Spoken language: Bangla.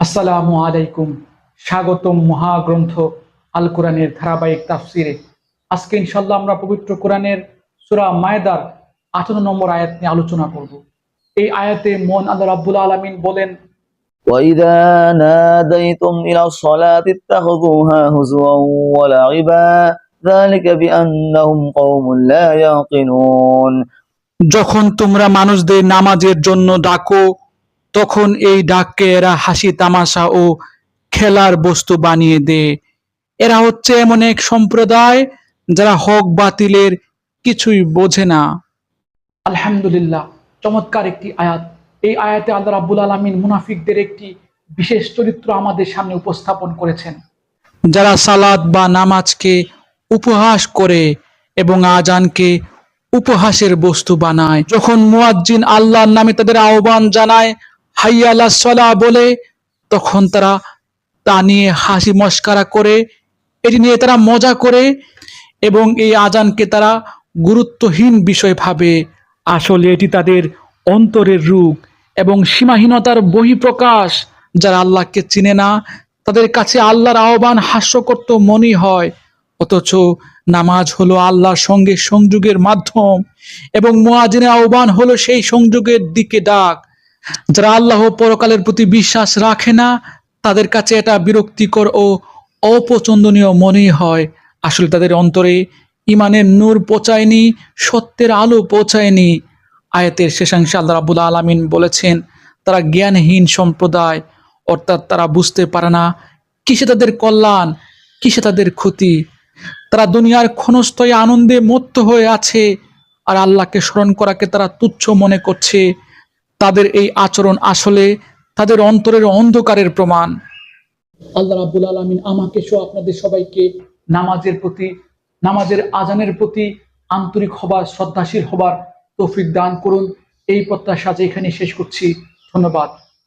আসসালামু আলাইকুম। স্বাগতম মহাগ্রন্থ আল কোরআনের ধারাবাহিক তাফসিরে। আজকে ইনশাল্লাহ আমরা পবিত্র কোরআনের সুরা মায়দার আঠারো নম্বর আয়াত নিয়ে আলোচনা করব। এই আয়াতে মন আল্লাহ রাব্বুল আলমিন বলেন যখন তোমরা মানুষদের নামাজের জন্য ডাকো তখন এই ডাককে এরা হাসি, তামাশা ও খেলার বস্তু বানিয়ে দেয়। এরা হচ্ছে এমন এক সম্প্রদায় যারা হক বাতিলের কিছুই বোঝে না। আলহামদুলিল্লাহ, চমৎকার একটি আয়াত। এই আয়াতে আল্লাহ রাব্বুল আলামিন মুনাফিকদের একটি বিশেষ চরিত্র আমাদের সামনে উপস্থাপন করেছেন। যারা সালাদ বা নামাজকে উপহাস করে এবং আজানকে উপহাসের বস্তু বানায়। যখন মুয়াজ্জিন আল্লাহর নামে তাদের আহ্বান জানায় হাইয়া সলা বলে, তখন তারা তা নিয়ে হাসি মস্কারা করে, এটি নিয়ে তারা মজা করে এবং এই আজানকে তারা গুরুত্বহীন বিষয় ভাবে। আসলে এটি তাদের অন্তরের রূপ এবং সীমাহীনতার বহিঃপ্রকাশ। যারা আল্লাহকে চিনে না, তাদের কাছে আল্লাহর আহ্বান হাস্যকর তো মনে হয়। অথচ নামাজ হলো আল্লাহর সঙ্গে সংযোগের মাধ্যম এবং মুয়াজিনের আহ্বান হলো সেই সংযোগের দিকে ডাক। যারা আল্লাহ পরকালের প্রতি বিশ্বাস রাখে না, তাদের কাছে এটা বিরক্তিকর ও অপছন্দনীয় মনেই হয়। আসলে তাদের অন্তরে ইমানের নূর পচায়নি সত্যের আলো পৌঁছায়নি। আয়াতের শেষাংশে আল্লাহ রাবুল আলমিন বলেছেন, তারা জ্ঞানহীন সম্প্রদায়, অর্থাৎ তারা বুঝতে পারে না, কিসে তাদের কল্যাণ, কিসে তাদের ক্ষতি। তারা দুনিয়ার ক্ষণস্থায়ী আনন্দে মত্ত হয়ে আছে, আর আল্লাহকে স্মরণ করাকে তারা তুচ্ছ মনে করছে। তাদের এই আচরণ আসলে তাদের অন্তরের অন্ধকারের প্রমাণ। আল্লাহ রাবুল আলমিন আমাকে সহ আপনাদের সবাইকে নামাজের প্রতি, নামাজের আজানের প্রতি আন্তরিক হবার, শ্রদ্ধাশীল হবার তৌফিক দান করুন। এই প্রত্যাশা এখানে শেষ করছি। ধন্যবাদ।